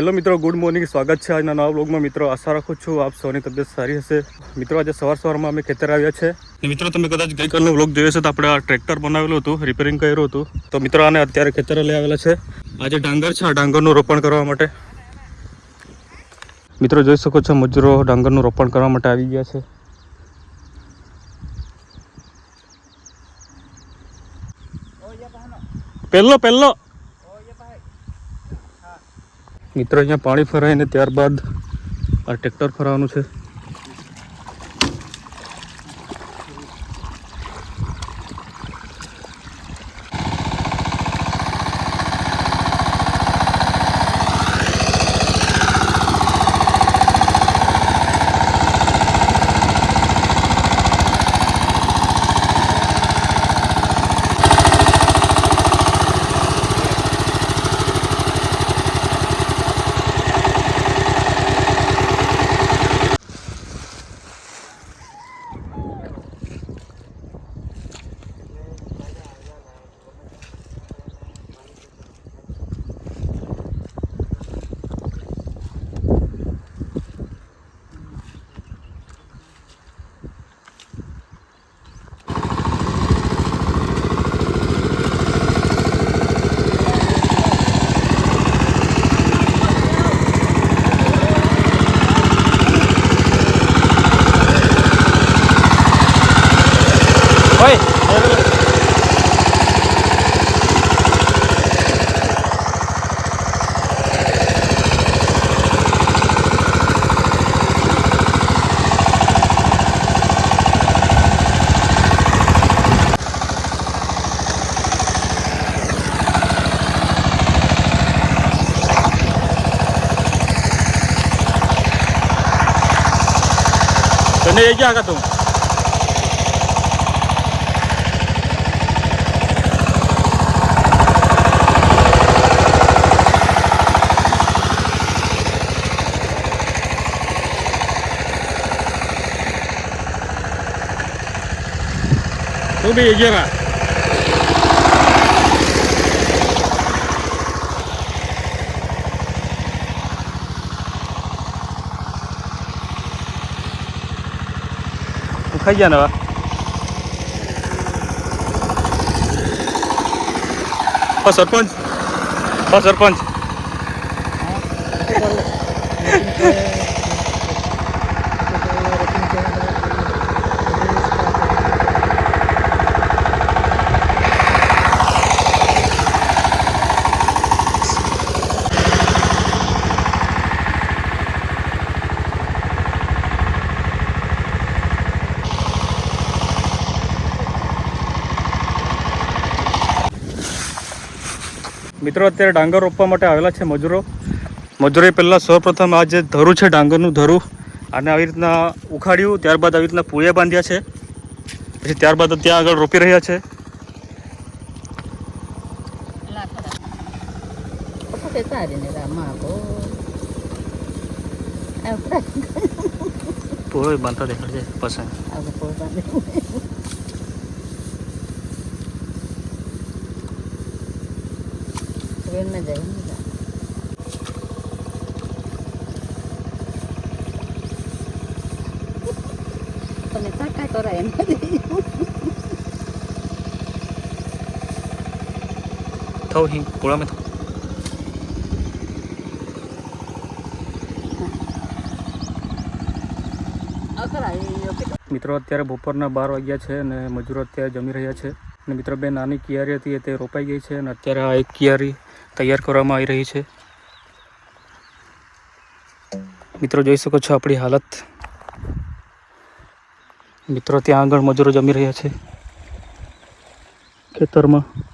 Hello મિત્રો good morning. સ્વાગત છે આજના નવા બ્લોગમાં મિત્રો આશા રાખું છું આપ સૌની તબિયત સારી હશે. મિત્રો આજે સવાર સવારમાં અમે ખેતર આવ્યા છે. મિત્રો તમે કદાચ ગઈકાલનો બ્લોગ જોયો છે તો આપણે આ ટ્રેક્ટર બનાવેલું હતું રિપેરિંગ કર્યું હતું. તો મિત્રો આને અત્યારે ખેતરે લઈ આવેલા છે. આજે ડાંગર છે આ ડાંગરનું રોપણ કરવા માટે. મિત્રો જોઈ શકો છો મજૂરો ડાંગરનું રોપણ કરવા માટે આવી ગયા છે. પહેલો પહેલો મિત્રો અહીંયા પાણી ફરાઈને ત્યારબાદ આ ટ્રેક્ટર ફરવાનું છે. તને એ ક્યાં તું તું બી ખાઈ ગયા ને સરપંચ. સરપંચ. મિત્રો અત્યારે ડાંગર રોપવા માટે આવેલા છે મજૂરો. મજૂરોએ પહેલાં સૌપ્રથમ આ જે ધરું છે ડાંગરનું ધરું આને આવી રીતના ઉખાડ્યું ત્યારબાદ આવી રીતના પૂળિયા બાંધ્યા છે. પછી ત્યારબાદ ત્યાં આગળ રોપી રહ્યા છે. પૂરો બાંધતા દેખાડશે પસંદ. Tadi. Keren aja ini. Ternyata kayak orang yang થવું હિંગ પૂળામાં થવું મિત્રો, અત્યારે બપોરના બાર વાગ્યા છે અને મજૂરો અત્યારે જમી રહ્યા છે અને મિત્રો, બે નાની કિયારી હતી તે રોપાઈ ગઈ છે અને અત્યારે આ એક કિયારી તૈયાર કરવામાં આવી રહી છે. મિત્રો, જોઈ શકો છો આપણી હાલત. મિત્રો, ત્યાં આગળ મજૂરો જમી રહ્યા છે ખેતરમાં.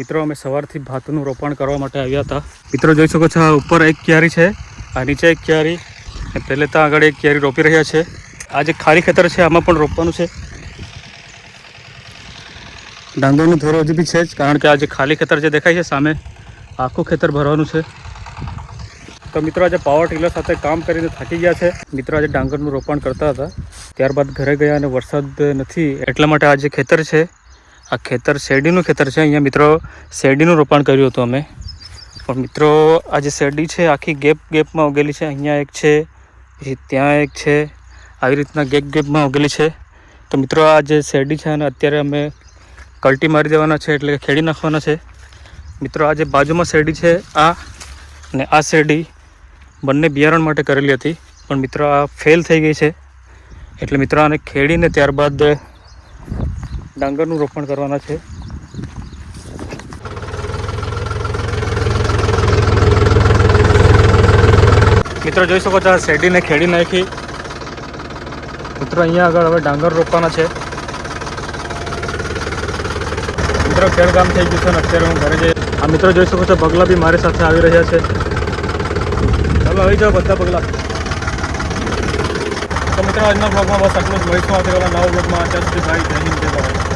મિત્રો, અમે સવારથી ભાતનું રોપણ કરવા માટે આવ્યા હતા. મિત્રો, જોઈ શકો છો, આ ઉપર એક ક્યારી છે, આ નીચે એક ક્યારી પહેલે ત્યાં આગળ એક ક્યારી રોપી રહ્યા છે. આ જે ખારી ખેતર છે, આમાં પણ રોપવાનું છે. ડાંગરનું ધોરો હજી બી છે જ, કારણ કે આ જે ખાલી ખેતર જે દેખાય છે સામે, આખું ખેતર ભરવાનું છે. તો મિત્રો, આજે પાવર ટીલર સાથે કામ કરીને થાકી ગયા છે. મિત્રો, આજે ડાંગરનું રોપણ કરતા હતા. ત્યારબાદ ઘરે ગયા અને વરસાદ નથી, એટલા માટે આ જે ખેતર છે આ ખેતર શેરડીનું ખેતર છે. અહીંયા મિત્રો શેરડીનું રોપણ કર્યું હતું અમે. પણ મિત્રો, આ જે શેરડી છે, આખી ગેપ ગેપમાં ઉગેલી છે. અહીંયા એક છે, પછી ત્યાં એક છે. આવી રીતના ગેપ ગેપમાં ઉગેલી છે. તો મિત્રો, આ જે શેરડી છે અને અત્યારે અમે કલ્ટી મારી દેવાના છે એટલે ખેડી નાખવાના છે. મિત્રો, આ જે બાજુમાં શેરડી છે, આ અને આ શેરડી બંને બિયારણ માટે કરેલી હતી. પણ મિત્રો, આ ફેલ થઈ ગઈ છે. એટલે મિત્રો, આને ખેડીને ત્યારબાદ ડાંગરનું રોપણ કરવાના છે. મિત્રો, જોઈ શકો છો શેરડીને ખેડી નાખી. મિત્રો, અહીંયા આગળ હવે ડાંગર રોપવાના છે. મિત્રો ખેડકામ થઈ ગયું છે અને અત્યારે હું ઘરે જઈ આ મિત્રો, જોઈ શકો છો પગલા બી મારી સાથે આવી રહ્યા છે. ચાલો, આવી જાઓ બધા પગલા તો મિત્રો, આજના બ્લોગમાં બસ આટલું જ મળીશું આવતીકાલે નવા બ્લોગમાં અત્યાર સુધી ભાઈ, જય